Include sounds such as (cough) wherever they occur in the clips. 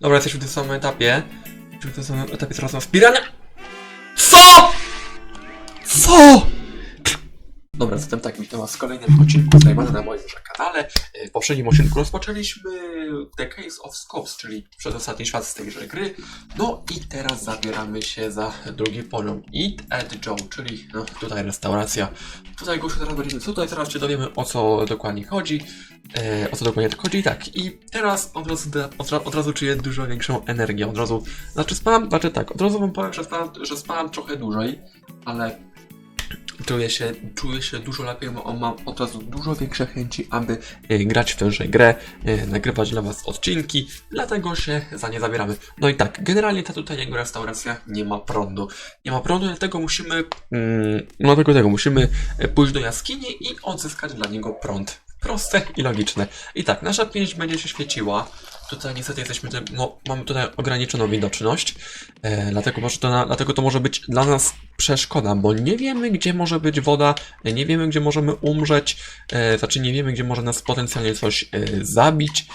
Dobra, jesteśmy w tym samym etapie. Jesteśmy w tym samym etapie teraz na wspierania. CO?! CO?! Dobra, zatem tak, witam was w kolejnym odcinku Zajmane na moim kanale. E, W poprzednim odcinku rozpoczęliśmy The Case of Scopes, czyli przedostatni świat z tejże gry. No i teraz zabieramy się za drugi poziom. Eat at Joe, czyli no, tutaj restauracja. Tutaj go się teraz będziemy, tutaj teraz się dowiemy o co dokładnie chodzi. E, o co dokładnie chodzi, tak. I teraz od razu, od, od razu czuję dużo większą energię. Od razu, znaczy spałem, znaczy tak, od razu wam powiem, że spałem, że spałem trochę dłużej, ale czuję się, czuję się dużo lepiej, bo mam od razu dużo większe chęci, aby e, grać w tęże grę, e, nagrywać dla Was odcinki, dlatego się za nie zabieramy. No i tak, generalnie ta tutaj jego restauracja nie ma prądu. Nie ma prądu, dlatego musimy, mm, no dlatego tego, musimy e, pójść do jaskini i odzyskać dla niego prąd. Proste i logiczne. I tak, nasza pięść będzie się świeciła. Tutaj niestety jesteśmy, no, mamy tutaj ograniczoną widoczność, e, dlatego, może to na, dlatego to może być dla nas przeszkoda, bo nie wiemy, gdzie może być woda, nie wiemy, gdzie możemy umrzeć, e, znaczy nie wiemy, gdzie może nas potencjalnie coś e, zabić.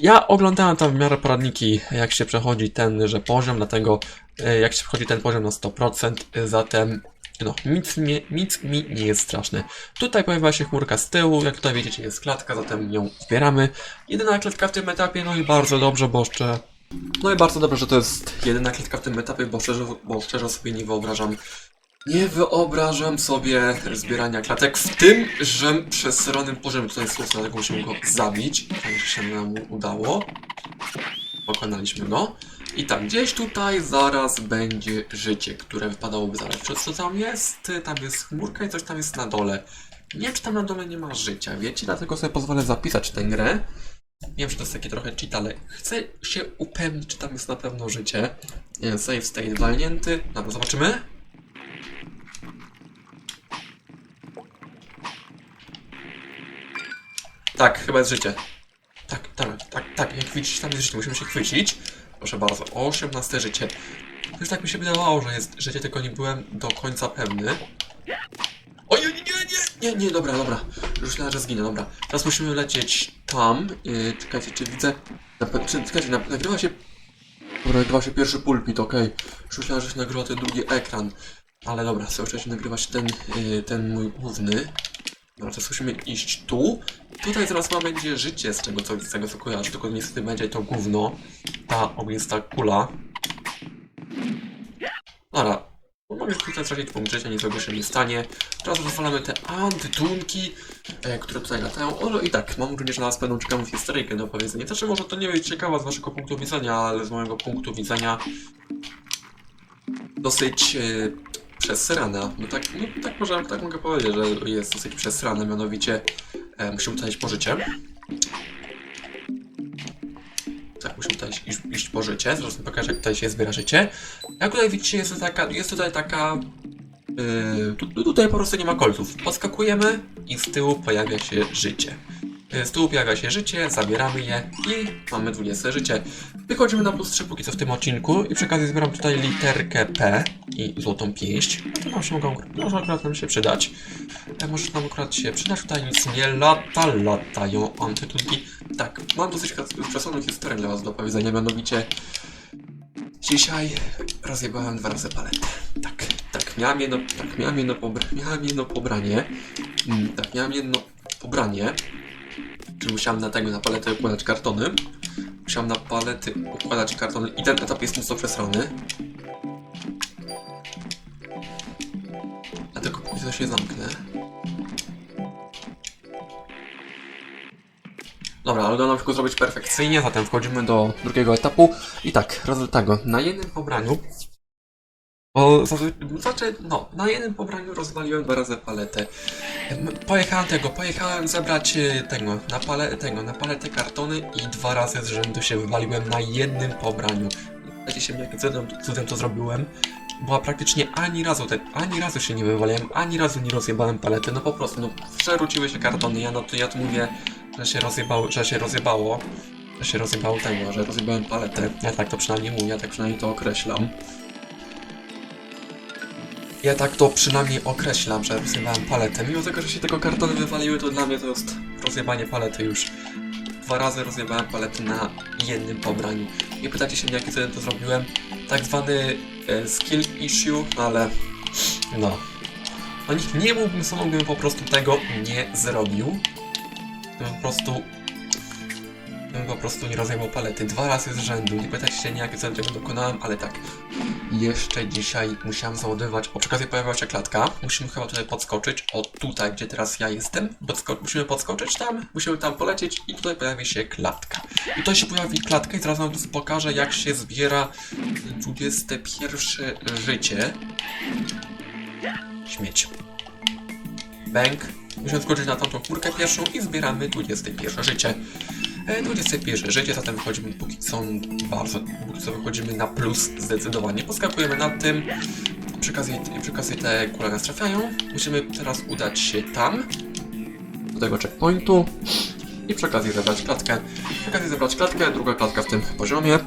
Ja oglądałem tam w miarę poradniki, jak się przechodzi tenże poziom, dlatego e, jak się przechodzi ten poziom na 100%, e, zatem no, nic, nie, nic mi nie jest straszne. Tutaj pojawia się chmurka z tyłu, jak tutaj widzicie jest klatka, zatem ją zbieramy. Jedyna klatka w tym etapie, no i bardzo dobrze, bo jeszcze... No i bardzo dobrze, że to jest jedyna klatka w tym etapie, bo szczerze, bo szczerze sobie nie wyobrażam nie wyobrażam sobie zbierania klatek w tym, że przesranym poziomie tutaj jest dlatego musimy go zabić. Tak się nam udało. Pokonaliśmy go. I tak, gdzieś tutaj zaraz będzie życie, które wypadałoby zabrać. Co tam jest? Tam jest chmurka i coś tam jest na dole. Nie czy tam na dole nie ma życia, wiecie? Dlatego sobie pozwolę zapisać tę grę. Wiem, że to jest takie trochę cheat, ale chcę się upewnić, czy tam jest na pewno życie. Save state walnięty. Dobra, zobaczymy. Tak, chyba jest życie. Tak, tak, tak, tak, jak widzicie, tam jest życie, musimy się chwycić. Proszę bardzo, 18 życie. Już tak mi się wydawało, że jest życie, tylko nie byłem do końca pewny. Oj, nie, nie, nie, nie, nie, dobra, dobra. Już myślałem, że zginę, dobra. Teraz musimy lecieć tam. Yy, czekajcie, czy widzę... Na, czy, czekajcie, na, nagrywa się... Dobra, nagrywa się pierwszy pulpit, okej. Już myślałem, że się nagrywa ten drugi ekran. Ale dobra, cały czas się nagrywa się ten, yy, ten mój główny. Dobra, teraz musimy iść tu. Tutaj zaraz ma będzie życie, z czego co, z tego co kojarzę, tylko niestety będzie to gówno. Ta ognista kula. Dobra. No, Mogę tutaj stracić punkt życia, nic złego się nie stanie. Teraz rozwalamy te antytunki, e, które tutaj latają. O, no i tak, mam również na Was pewną ciekawą historyjkę do opowiedzenia. Znaczy, może to nie być ciekawa z Waszego punktu widzenia, ale z mojego punktu widzenia dosyć e, przesrana. No tak, no tak, może, tak mogę powiedzieć, że jest dosyć przesrana, mianowicie e, musimy tutaj iść po życie. Tak, musimy tutaj iść, iść po życie. Zaraz pokażę, jak tutaj się zbiera życie. Jak tutaj widzicie, jest, to taka, jest tutaj taka... Yy, tu, tu- tutaj po prostu nie ma kolców. Podskakujemy i z tyłu pojawia się życie. Yy, Z tyłu pojawia się życie, zabieramy je i mamy 20 życie. Wychodzimy na plus 3 póki co w tym odcinku i przy okazji zbieram tutaj literkę P i złotą pięść. To może, mogą, może akurat nam się przydać. E, Może nam akurat się przydać. Tutaj nic nie lata, latają antytunki. Tak, mam dosyć przesadną historię dla Was do opowiedzenia, mianowicie dzisiaj rozjebałem dwa razy paletę. Tak, tak, miałem jedno, tak, miałem jedno, pobra- miałem jedno pobranie. Mm, tak, miałem jedno pobranie. Czyli musiałem na tego, na paletę układać kartony. Musiałem na palety układać kartony i ten etap jest mocno przesrany. Dlatego póki co się zamknę. Dobra, ale udało nam się zrobić perfekcyjnie, zatem wchodzimy do drugiego etapu. I tak, raz tego, na jednym pobraniu bo znaczy, no, na jednym pobraniu rozwaliłem dwa razy paletę. Em, Pojechałem tego, pojechałem zebrać e, tego, na pale, tego, na paletę kartony i dwa razy z rzędu się wywaliłem na jednym pobraniu. Wiecie się, jakim cudem, cudem to zrobiłem? Bo praktycznie ani razu, te, ani razu się nie wywaliłem, ani razu nie rozjebałem palety, no po prostu, no, przerzuciły się kartony, ja no to ja tu mówię, że się rozjebało, że się rozjebało, że się rozjebało tego, że rozjebałem paletę, ja tak to przynajmniej mówię, ja tak przynajmniej to określam. Ja tak to przynajmniej określam, że rozjebałem paletę. Mimo tego, że się tego kartony wywaliły, to dla mnie to jest rozjebanie palety już dwa razy rozjebałem palety na jednym pobraniu. Nie pytacie się mnie, jakie cudem to zrobiłem. Tak zwany e, skill issue, ale no. No nikt nie mógłbym, bym po prostu tego nie zrobił. Po prostu bym po prostu nie rozjebał palety dwa razy z rzędu. Nie pytajcie się, nie jakie cudem tego dokonałem, ale tak. Jeszcze dzisiaj musiałem załadować. O, przy okazji pojawiła się klatka. Musimy chyba tutaj podskoczyć. O, tutaj, gdzie teraz ja jestem. Podsko musimy podskoczyć tam, musimy tam polecieć i tutaj pojawi się klatka. I tutaj się pojawi klatka i zaraz wam pokażę, jak się zbiera 21 życie. Śmieć. Bęk. Musimy skoczyć na tamtą chmurkę pierwszą i zbieramy 21 życie. E, 21 życie, zatem wychodzimy póki co bardzo, póki co wychodzimy na plus zdecydowanie. Poskakujemy nad tym. Przy okazji te kule nas trafiają. Musimy teraz udać się tam, do tego checkpointu i przy okazji zebrać klatkę. Przy okazji zebrać klatkę, druga klatka w tym poziomie.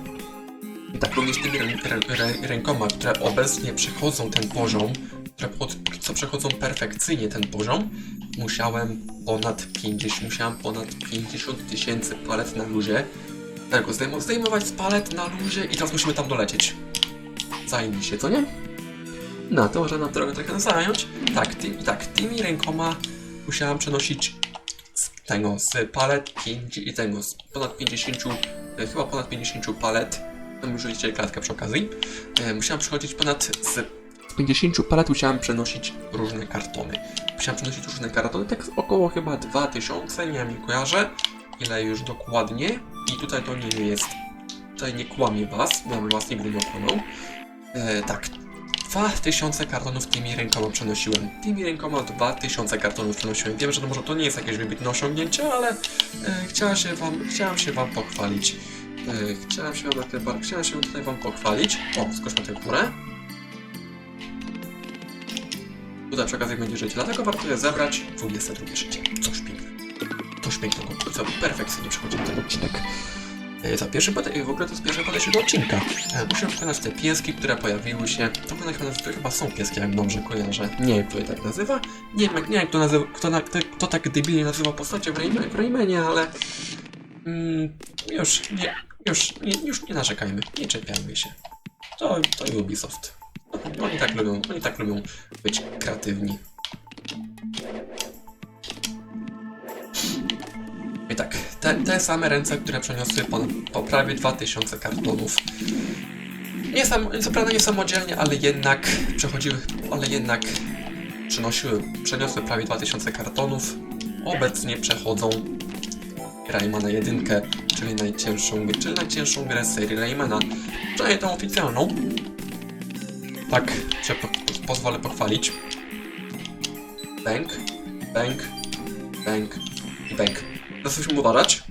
I tak również tymi rę, rę, rę, rękoma, które obecnie przechodzą ten poziom, co przechodzą perfekcyjnie ten poziom, musiałem ponad 50, musiałem ponad 50 tysięcy palet na luzie. Tego zdejm zdejmować z palet na luzie i teraz musimy tam dolecieć. Zajmij się, co nie? No, to może nam trochę trochę zająć. Tak, ty, tak, tymi rękoma musiałem przenosić z tego, z palet 5 i tego, z ponad 50, e, chyba ponad 50 palet. Tam już liczycie klatkę przy okazji. E, musiałem przechodzić ponad z 50 palet musiałem przenosić różne kartony. Musiałem przenosić różne kartony, tak około chyba 2000, nie wiem, kojarzę ile już dokładnie. I tutaj to nie jest, tutaj nie kłamie was, bo was nigdy nie. E, tak, 2000 kartonów tymi rękoma przenosiłem. Tymi rękoma 2000 kartonów przenosiłem. Wiem, że to może to nie jest jakieś wybitne osiągnięcie, ale e, chciałem się wam, chciałem się wam pochwalić. E, chciałem się chciałem się tutaj wam pochwalić. O, skoczmy tę górę. Tutaj przy okazji będzie życie, dlatego warto zebrać 22 życie. Coś pięknego. Coś pięknego. Co, perfekcyjnie przechodzimy ten odcinek. E, Za pierwszym podejściem, w ogóle to jest pierwsze podejście do odcinka. E, Muszę przekonać te pieski, które pojawiły się. To one chyba, są pieski, jak dobrze kojarzę. Nie wiem, kto je tak nazywa. Nie wiem, nie wiem kto, nazywa, kto, na, kto, kto tak debilnie nazywa postacie w Raymanie, ale... Mm, już, nie, już, nie, już nie narzekajmy, nie czepiajmy się. To, to Ubisoft. Oni tak lubią, oni tak lubią być kreatywni. I tak, te, te same ręce, które przeniosły po, po prawie 2000 kartonów. Nie sam, co prawda nie samodzielnie, ale jednak przechodziły, ale jednak przenosiły, przeniosły prawie 2000 kartonów. Obecnie przechodzą Raymana 1, czyli najcięższą, czyli najcięższą grę serii Raymana. Przynajmniej tą oficjalną. Tak, się po, pozwolę pochwalić. Bęk, bęk, bęk i bęk. Teraz uważać.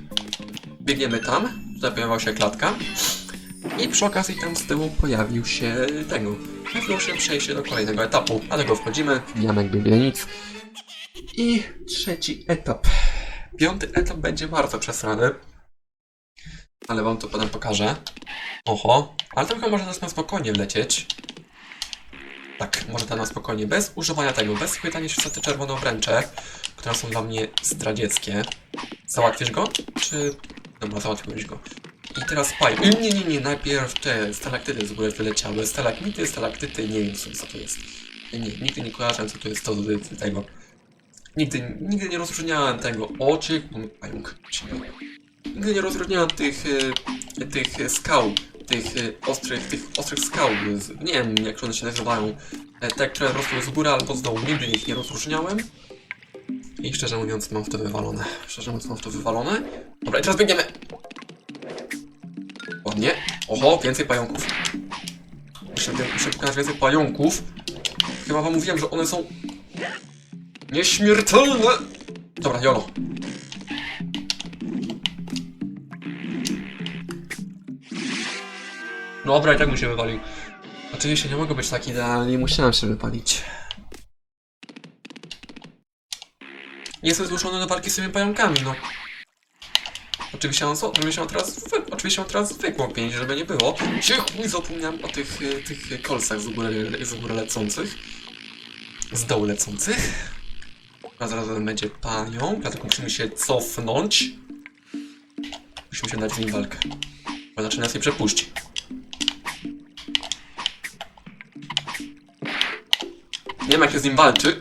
Biegniemy tam, tutaj pojawiła się klatka. I przy okazji tam z tyłu pojawił się tego. Pojawiło się przejście do kolejnego etapu. Dlatego wchodzimy, Janek biegnie nic. I trzeci etap. Piąty etap będzie bardzo przesrany. Ale wam to potem pokażę. Oho, ale chyba można na spokojnie wlecieć. Tak, może tam na spokojnie, bez używania tego, bez chwytania się za te czerwone obręcze, które są dla mnie zdradzieckie. Załatwisz go? Czy... Dobra, załatwiłeś go. I teraz paj. Nie, nie, nie, najpierw te stalaktyty z góry wyleciały. Stalagmity, stalaktyty, nie wiem co to jest. Nie, nigdy nie kojarzę co to jest to z tego. Nigdy, nigdy nie rozróżniałem tego. Oczy... Pająk. Nigdy nie rozróżniałem tych, e, tych skał tych y, ostrych, tych ostrych skał, z, nie wiem jak one się nazywają, e, te, które rosną z góry albo z dołu, nigdy ich nie rozróżniałem. I szczerze mówiąc mam w to wywalone. Szczerze mówiąc mam w to wywalone. Dobra, i teraz biegniemy! Ładnie. Oho, więcej pająków. Muszę, muszę pokazać więcej pająków. Chyba wam mówiłem, że one są nieśmiertelne! Dobra, jolo. Dobra, i tak mu się wypalił. Oczywiście nie mogę być tak idealnie, musiałem się wypalić. Jestem zmuszony do walki z tymi pająkami, no. Oczywiście mam, oczywiście mam teraz, wy, oczywiście mam teraz zwykłą pięć, żeby nie było. Się chuj zapomniałem o tych, y, tych kolcach z góry, z góry lecących. Z dołu lecących. A zaraz będzie panią, dlatego musimy się cofnąć. Musimy się dać z nim walkę. Bo znaczy nas nie przepuści. Wiem jak się z nim walczy.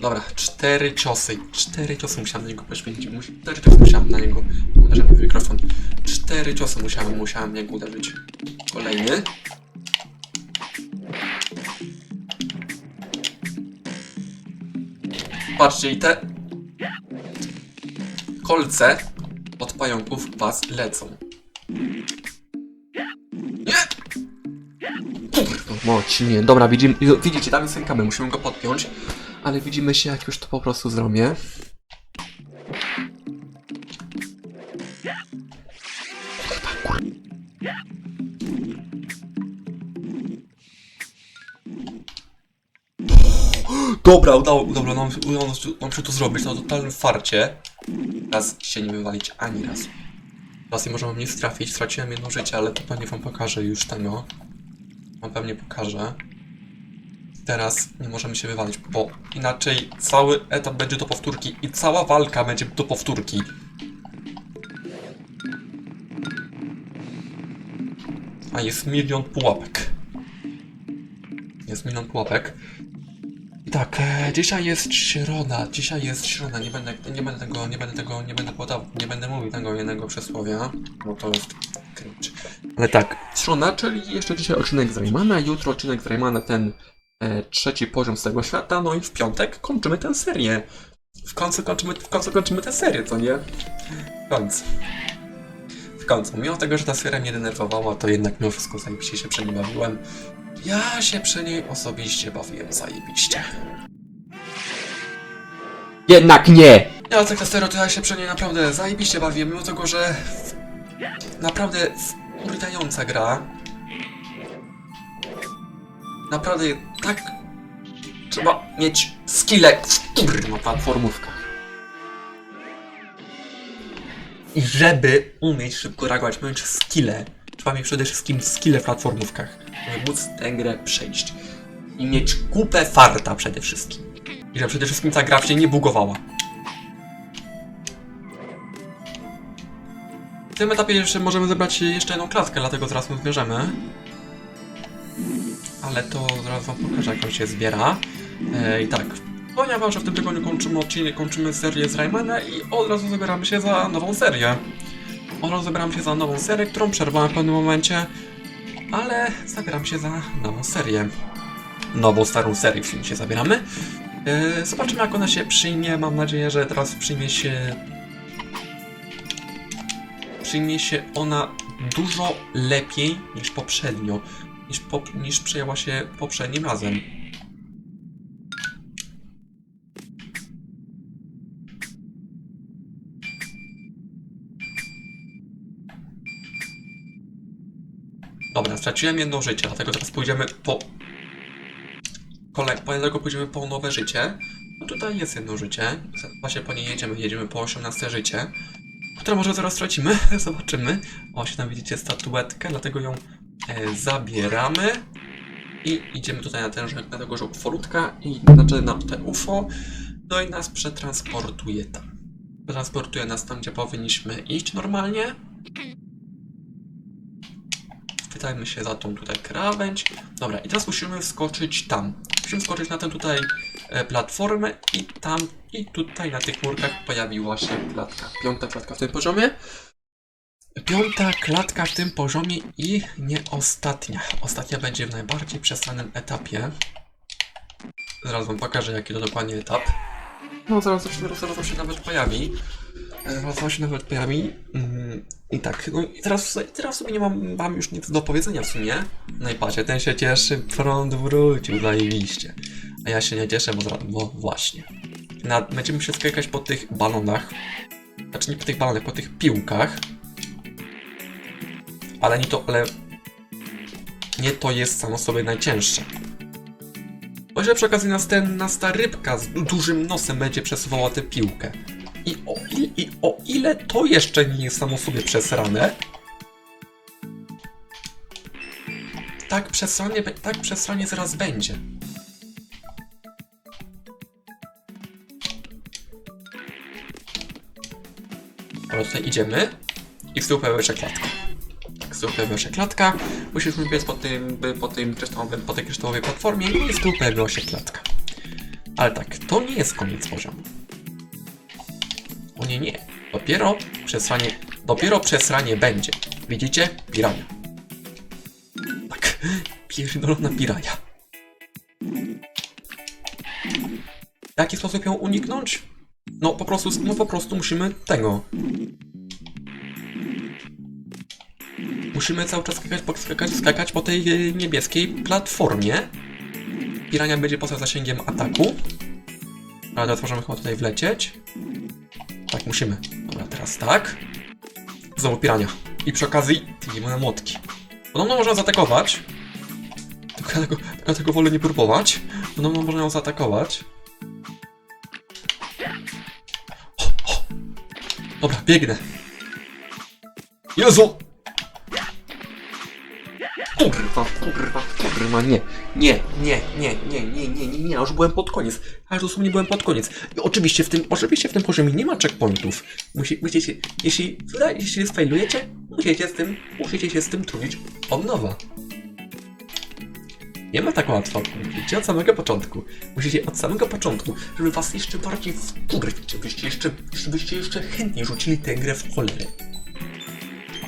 Dobra, cztery ciosy. Cztery ciosy musiałem na niego poświęcić. Cztery ciosy musiałem na niego. Uderzyłem w mikrofon. Cztery ciosy musiałem, musiałem w niego uderzyć. Kolejny. Patrzcie i te kolce od pająków was lecą. Kurwa, moć, nie. Dobra, widzimy, widzicie, tam jest ten musimy go podpiąć. Ale widzimy się, jak już to po prostu zrobię. Dobra, udało, dobra, nam, udało nam nam się to zrobić na totalnym farcie. Raz się nie wywalić ani raz. Raz nie możemy mnie strafić, straciłem jedno życie, ale to pewnie wam pokażę już tego. Wam pewnie pokażę. Teraz nie możemy się wywalić, bo inaczej cały etap będzie do powtórki i cała walka będzie do powtórki. A jest milion pułapek. Jest milion pułapek. Tak, e, dzisiaj jest środa, dzisiaj jest środa, nie będę, nie będę tego, nie będę tego, nie będę podał, nie będę mówił tego jednego przysłowia, bo to jest cringe. Ale tak, środa, czyli jeszcze dzisiaj odcinek z Raymana, jutro odcinek z Raymana, ten e, trzeci poziom z tego świata, no i w piątek kończymy tę serię. W końcu kończymy, w końcu kończymy tę serię, co nie? W końcu. W końcu, mimo tego, że ta seria mnie denerwowała, to jednak mimo wszystko zajebiście się przy niej bawiłem. Ja się przy niej osobiście bawiłem zajebiście. Jednak nie! Ja tak na serio, to ja się przy niej naprawdę zajebiście bawiłem, mimo tego, że naprawdę wkurwiająca gra. Naprawdę tak trzeba mieć skille w kurwa platformówkach. I żeby umieć szybko reagować, mieć skille, trzeba mieć przede wszystkim skille w platformówkach, żeby móc tę grę przejść. I mieć kupę farta przede wszystkim. I żeby przede wszystkim ta gra się nie bugowała. Tym etapie jeszcze możemy zebrać jeszcze jedną klatkę, dlatego zaraz ją zbierzemy. Ale to zaraz wam pokażę, jak on się zbiera. E, I tak, ponieważ w tym tygodniu kończymy odcinek, kończymy serię z Raymana i od razu zabieramy się za nową serię. Od razu zabieram się za nową serię, którą przerwałem w pewnym momencie, ale zabieram się za nową serię. Nową, starą serię w się zabieramy. E, zobaczymy, jak ona się przyjmie. Mam nadzieję, że teraz przyjmie się przyjmie się ona dużo lepiej niż poprzednio, niż, pop, niż przejęła się poprzednim razem. Dobra, straciłem jedno życie, dlatego teraz pójdziemy po... Kolej, dlatego pójdziemy po nowe życie. No tutaj jest jedno życie, właśnie po nie jedziemy, jedziemy po 18 życie które może zaraz stracimy, (laughs) zobaczymy. O, się tam widzicie statuetkę, dlatego ją e, zabieramy. I idziemy tutaj na, ten, na tego ufolutka i znaczy na te UFO. No i nas przetransportuje tam. Przetransportuje nas tam, gdzie powinniśmy iść normalnie. Chwytajmy się za tą tutaj krawędź. Dobra, i teraz musimy wskoczyć tam. Musimy wskoczyć na tę tutaj platformę i tam, i tutaj na tych murkach pojawiła się klatka. Piąta klatka w tym poziomie. Piąta klatka w tym poziomie i nie ostatnia. Ostatnia będzie w najbardziej przesranym etapie. Zaraz wam pokażę, jaki to dokładnie etap. No, zaraz, zaraz, zaraz się nawet pojawi. E, Zaraz się nawet pojawi. Mm, I tak, no i teraz, teraz sobie nie mam wam już nic do powiedzenia w sumie. No i patrzcie, ten się cieszy, prąd wrócił, zajebiście. A ja się nie cieszę, bo, zra- bo właśnie. Na, będziemy się skakać po tych balonach. Znaczy nie po tych balonach, po tych piłkach. Ale nie to, ale... Nie to jest samo sobie najcięższe. O ile przy okazji nasta rybka z dużym nosem będzie przesuwała tę piłkę. I o, ile, I o ile to jeszcze nie jest samo sobie przesrane, tak przesranie, tak przesranie zaraz będzie. Dobra, tutaj idziemy i w tył pojawia się klatka. Tyłu pojawia się klatka. Musieliśmy biec po tym, po tym kryształowym, po tej kryształowej platformie i tyłu pojawiła się klatka. Ale tak, to nie jest koniec poziomu. O nie, nie. Dopiero przesranie, dopiero przesranie będzie. Widzicie? Pirania. Tak, (laughs) pierdolona pirania. W jaki sposób ją uniknąć? No po prostu, no po prostu musimy tego. Musimy cały czas skakać, skakać, skakać po tej e, niebieskiej platformie. Pirania będzie poza zasięgiem ataku. Ale teraz możemy chyba tutaj wlecieć. Tak, musimy. Dobra, teraz tak. Znowu pirania. I przy okazji widzimy młotki. Podobno można zaatakować. Tylko tego, tylko tego wolę nie próbować. Podobno można ją zaatakować. O, o. Dobra, biegnę. Jezu! Kurwa, kurwa, kurwa, nie. Nie, nie, nie, nie, nie, nie, nie, nie, już byłem pod koniec. Aż dosłownie byłem pod koniec. I oczywiście w tym, oczywiście w tym poziomie nie ma checkpointów. Musi, musicie, jeśli, jeśli sfailujecie, musicie z tym, musicie się z tym trudzić od nowa. Nie ma tak łatwo. Musicie od samego początku. Musicie od samego początku, żeby was jeszcze bardziej wkurwić, żebyście jeszcze, żebyście jeszcze chętniej rzucili tę grę w cholerę.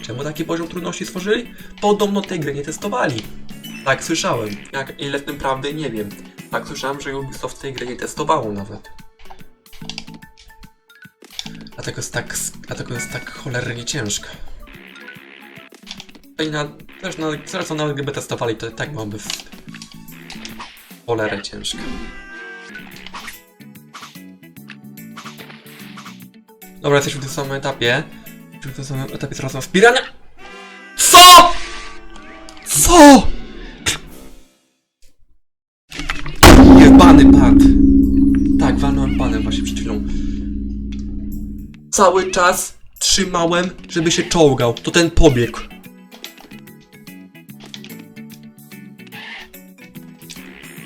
Czemu taki poziom trudności stworzyli? Podobno tej gry nie testowali. Tak słyszałem. Jak ile w tym prawdy nie wiem. Tak słyszałem, że Ubisoft tej gry nie testowało nawet. Dlatego jest tak, dlatego jest tak cholernie ciężka. I na, też na, zresztą nawet gdyby testowali, to tak byłoby w cholerę ciężka. Dobra, jesteśmy w tym samym etapie. Jesteśmy w tym samym etapie na wspierania. CO?! Co?! Jest bany pad. Tak, walnąłem panem właśnie przed chwilą. Cały czas trzymałem, żeby się czołgał. To ten pobiegł.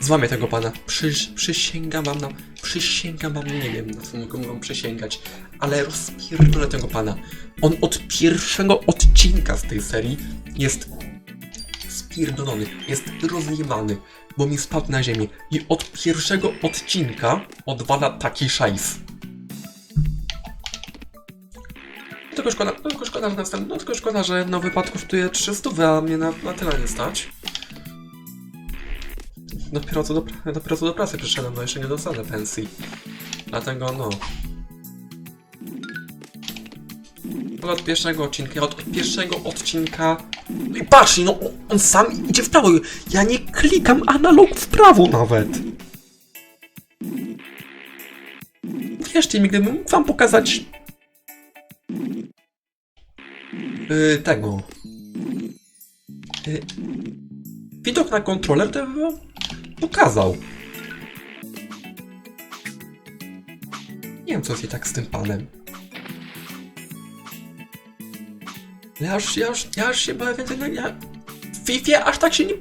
Złamię tego pana. Przyś, przysięgam wam na... Przysięgam wam, nie wiem na co mogę wam przysięgać, ale rozpierdolę tego pana. On od pierwszego odcinka z tej serii jest spierdolony, jest rozjebany, bo mi spadł na ziemię i od pierwszego odcinka odwala taki szajs. Tylko szkoda, tylko szkoda, że następny, no tylko szkoda, że na wypadku kosztuje 300, a mnie na, na tyle nie stać. Dopiero co do, dopiero co do pracy przyszedłem, no jeszcze nie dostanę pensji. Dlatego no. Od pierwszego odcinka, od, pierwszego odcinka. No i patrz, no on- sam idzie w prawo. Ja nie klikam analog w prawo nawet. Wierzcie mi, gdybym mógł wam pokazać. Yy, tego. Yy, widok na kontroler to by wam pokazał. Nie wiem, co jest tak z tym panem. Ja już, ja już, ja już się bałem więcej na... Ja... W Fifie aż tak się nie...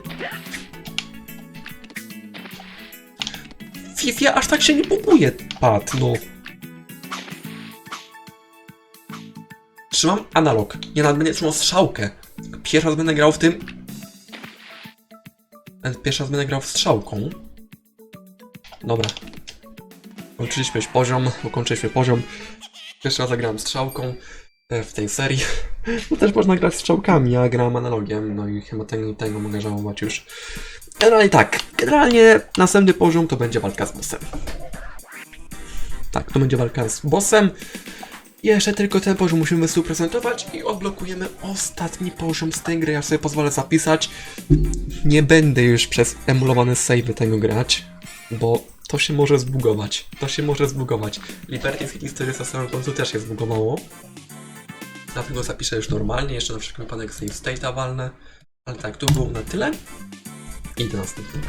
W Fifie aż tak się nie buguje pad, no. Trzymam analog. Ja nawet będę trzymał strzałkę. Pierwszy raz będę grał w tym... Pierwszy raz będę grał w strzałką. Dobra. Ukończyliśmy poziom, ukończyliśmy poziom. Pierwszy raz zagrałem strzałką e, w tej serii. No też można grać strzałkami, ja grałem analogiem, no i chyba tego, tego mogę żałować już. Generalnie tak, generalnie następny poziom to będzie walka z bossem. Tak, to będzie walka z bossem. Jeszcze tylko ten poziom musimy prezentować i odblokujemy ostatni poziom z tej gry. Ja sobie pozwolę zapisać. Nie będę już przez emulowane savey tego grać, bo to się może zbugować. To się może zbugować. Liberty City Stories na samym końcu też się zbugowało. Dlatego zapiszę już normalnie, jeszcze na wszelki wypadek save state'a walnę. Ale tak, tu było na tyle. I do następnego.